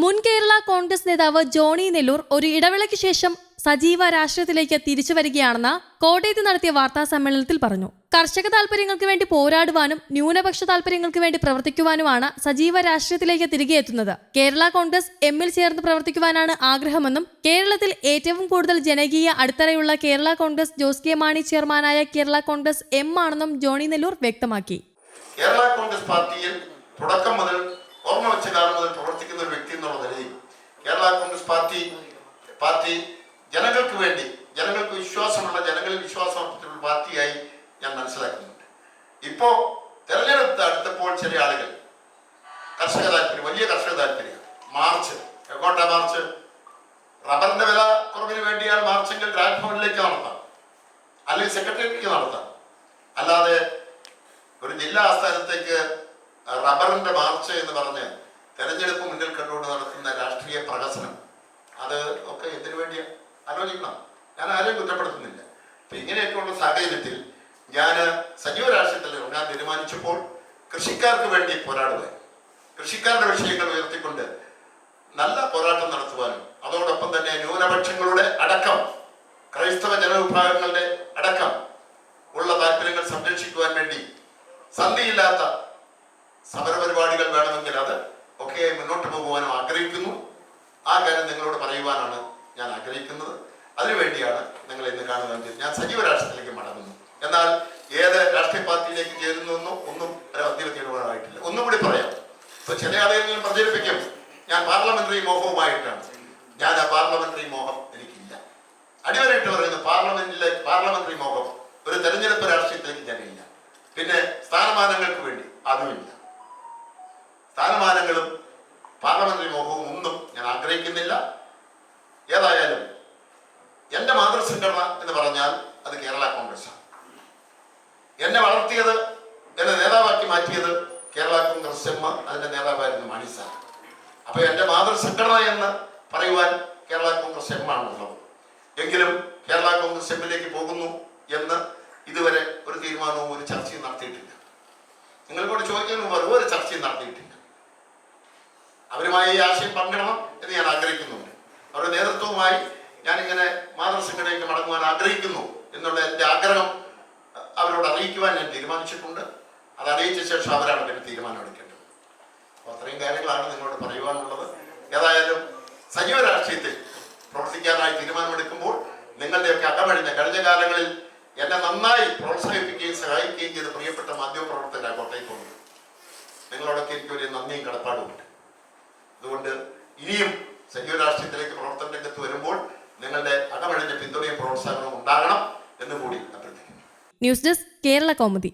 മുൻ കേരള കോൺഗ്രസ് നേതാവ് ജോണി നെല്ലൂർ ഒരു ഇടവേളയ്ക്ക് ശേഷം സജീവ രാഷ്ട്രീയത്തിലേക്ക് തിരിച്ചു വരികയാണെന്ന് കോട്ടയത്ത് നടത്തിയ വാർത്താ സമ്മേളനത്തിൽ പറഞ്ഞു. കർഷക താൽപര്യങ്ങൾക്ക് വേണ്ടി പോരാടുവാനും ന്യൂനപക്ഷ താൽപര്യങ്ങൾക്ക് വേണ്ടി പ്രവർത്തിക്കുവാനുമാണ് സജീവ രാഷ്ട്രീയത്തിലേക്ക് തിരികെ എത്തുന്നത്. കേരള കോൺഗ്രസ് എമ്മിൽ ചേർന്ന് പ്രവർത്തിക്കുവാനാണ് ആഗ്രഹമെന്നും കേരളത്തിൽ ഏറ്റവും കൂടുതൽ ജനകീയ അടിത്തറയുള്ള കേരള കോൺഗ്രസ് ജോസ് കെ മാണി ചെയർമാനായ കേരള കോൺഗ്രസ് എം ആണെന്നും ജോണി നെല്ലൂർ വ്യക്തമാക്കി. കേരള കോൺഗ്രസ് പാർട്ടിയിൽ തുടക്കം മുതൽ ഓർമ്മ വെച്ച പ്രവർത്തിക്കുന്ന ഒരു വ്യക്തി എന്നുള്ള നിലയിൽ. കേരള കോൺഗ്രസ് പാർട്ടി പാർട്ടി ജനങ്ങൾക്ക് വേണ്ടി ജനങ്ങൾക്ക് വിശ്വാസമുള്ള ജനങ്ങളിൽ വിശ്വാസം അർപ്പിച്ചിട്ടുള്ള പാർട്ടിയായി ഞാൻ മനസ്സിലാക്കുന്നുണ്ട്. ഇപ്പോ തെരഞ്ഞെടുപ്പ് അടുത്തപ്പോൾ ചില ആളുകൾ കർഷക താല്പര്യം വലിയ കർഷക താല്പര്യം മാർച്ച് എങ്ങോട്ടാ മാർച്ച്? റബ്ബറിന്റെ വില കുറവിന് വേണ്ടിയാണ് മാർച്ചെങ്കിൽ രാജ്ഭവനിലേക്ക് നടത്താം. അല്ലെങ്കിൽ സെക്രട്ടേറിയറ്റിലേക്ക് നടത്താം. അല്ലാതെ ഒരു ജില്ലാ ആസ്ഥാനത്തേക്ക് റബ്ബറിന്റെ മാർച്ച് എന്ന് പറഞ്ഞ് തെരഞ്ഞെടുപ്പ് മുന്നിൽ കണ്ടുകൊണ്ട് നടത്തുന്ന രാഷ്ട്രീയ പ്രഹസനം. അത് ഒക്കെ എന്തിനു വേണ്ടി ആലോചിക്കണം. ഞാൻ ആരെയും കുറ്റപ്പെടുത്തുന്നില്ല. അപ്പൊ ഇങ്ങനെയൊക്കെയുള്ള സാഹചര്യത്തിൽ ഞാൻ സജീവ രാഷ്ട്രീയത്തിൽ ഇറങ്ങാൻ തീരുമാനിച്ചപ്പോൾ കൃഷിക്കാർക്ക് വേണ്ടി പോരാടുവാൻ കൃഷിക്കാരുടെ വിഷയങ്ങൾ ഉയർത്തിക്കൊണ്ട് നല്ല പോരാട്ടം നടത്തുവാനും അതോടൊപ്പം തന്നെ ന്യൂനപക്ഷങ്ങളുടെ അടക്കം ക്രൈസ്തവ ജനവിഭാഗങ്ങളുടെ അടക്കം ഉള്ള താല്പര്യങ്ങൾ സംരക്ഷിക്കുവാൻ വേണ്ടി സന്ധിയില്ലാത്ത സമരപരിപാടികൾ വേണമെങ്കിൽ അത് ഒക്കെ മുന്നോട്ട് പോകുവാനും ആഗ്രഹിക്കുന്നു. ആ കാര്യം നിങ്ങളോട് പറയുവാനാണ് ഞാൻ ആഗ്രഹിക്കുന്നത്. അതിനുവേണ്ടിയാണ് നിങ്ങൾ ഇന്ന് കാണുന്നത്. ഞാൻ സജീവ രാഷ്ട്രത്തിലേക്ക് മടങ്ങുന്നു. എന്നാൽ ഏത് രാഷ്ട്രീയ പാർട്ടിയിലേക്ക് ചേരുന്നു ഒന്നും അന്തിമ തീരുമാനമായിട്ടില്ല. ഒന്നും കൂടി പറയാം. ഇപ്പൊ ചില ആളുകളിൽ പ്രചരിപ്പിക്കും. ഞാൻ പാർലമെന്ററി മോഹവുമായിട്ടാണ്. ഞാൻ ആ പാർലമെന്ററി മോഹം എനിക്കില്ല. അടിവരായിട്ട് പറയുന്നത് പാർലമെന്റിലെ പാർലമെന്ററി മോഹം ഒരു തെരഞ്ഞെടുപ്പ് രാഷ്ട്രീയത്തിലേക്ക് ഞാനില്ല പിന്നെ സ്ഥാനമാനങ്ങൾക്ക് വേണ്ടി അതുമില്ല. സ്ഥാനമാനങ്ങളും പാർലമെന്ററി മോഹവും ഒന്നും ഞാൻ ആഗ്രഹിക്കുന്നില്ല. ഏതായാലും എന്റെ മാതൃസംഘടന എന്ന് പറഞ്ഞാൽ അത് കേരള കോൺഗ്രസ് ആണ് എന്നെ വളർത്തിയത് എന്നെ നേതാവാക്കി മാറ്റിയത് കേരള കോൺഗ്രസ് എം അതിന്റെ നേതാവായിരുന്നു മണി സാർ. അപ്പൊ എന്റെ മാതൃസംഘടന എന്ന് പറയുവാൻ കേരള കോൺഗ്രസ് എം ആണുള്ളത്. എങ്കിലും കേരള കോൺഗ്രസ് എമ്മിലേക്ക് പോകുന്നു എന്ന് ഇതുവരെ ഒരു തീരുമാനവും ഒരു ചർച്ചയും നടത്തിയിട്ടില്ല. നിങ്ങളോട് ചോദിക്കുന്ന മുമ്പ് ഒരു ചർച്ചയും നടത്തിയിട്ടില്ല. അവരുമായി ഈ ആശയം പങ്കിടണം എന്ന് ഞാൻ ആഗ്രഹിക്കുന്നുണ്ട്. അവരുടെ നേതൃത്വവുമായി ഞാൻ ഇങ്ങനെ മാതൃസംഘടനയ്ക്ക് മടങ്ങുവാൻ ആഗ്രഹിക്കുന്നു എന്നുള്ള എന്റെ ആഗ്രഹം അവരോട് അറിയിക്കുവാൻ ഞാൻ തീരുമാനിച്ചിട്ടുണ്ട്. അത് അറിയിച്ച ശേഷം അവരാണ് പിന്നെ തീരുമാനം എടുക്കേണ്ടത്. അപ്പോൾ അത്രയും കാര്യങ്ങളാണ് നിങ്ങളോട് പറയുവാനുള്ളത്. ഏതായാലും സജീവ രാഷ്ട്രീയത്തിൽ പ്രവർത്തിക്കാനായി തീരുമാനമെടുക്കുമ്പോൾ നിങ്ങളുടെയൊക്കെ അകമഴിഞ്ഞ കഴിഞ്ഞ കാലങ്ങളിൽ എന്നെ നന്നായി പ്രോത്സാഹിപ്പിക്കുകയും സഹായിക്കുകയും ചെയ്ത പ്രിയപ്പെട്ട മാധ്യമപ്രവർത്തകരാണ് കോട്ടയത്തുണ്ട് നിങ്ങളോടൊക്കെ എനിക്ക് വലിയ നന്ദിയും കടപ്പാടുമുണ്ട് അതുകൊണ്ട് ഇനിയും സജീവ രാഷ്ട്രീയത്തിലേക്ക് പ്രവർത്തന രംഗത്ത് വരുമ്പോൾ നിങ്ങളുടെ അകമഴിഞ്ഞ പിന്തുണയും പ്രോത്സാഹനവും ഉണ്ടാകണം എന്ന് കൂടി അഭ്യർത്ഥിക്കുന്നു. News desk Kerala Kaumudi.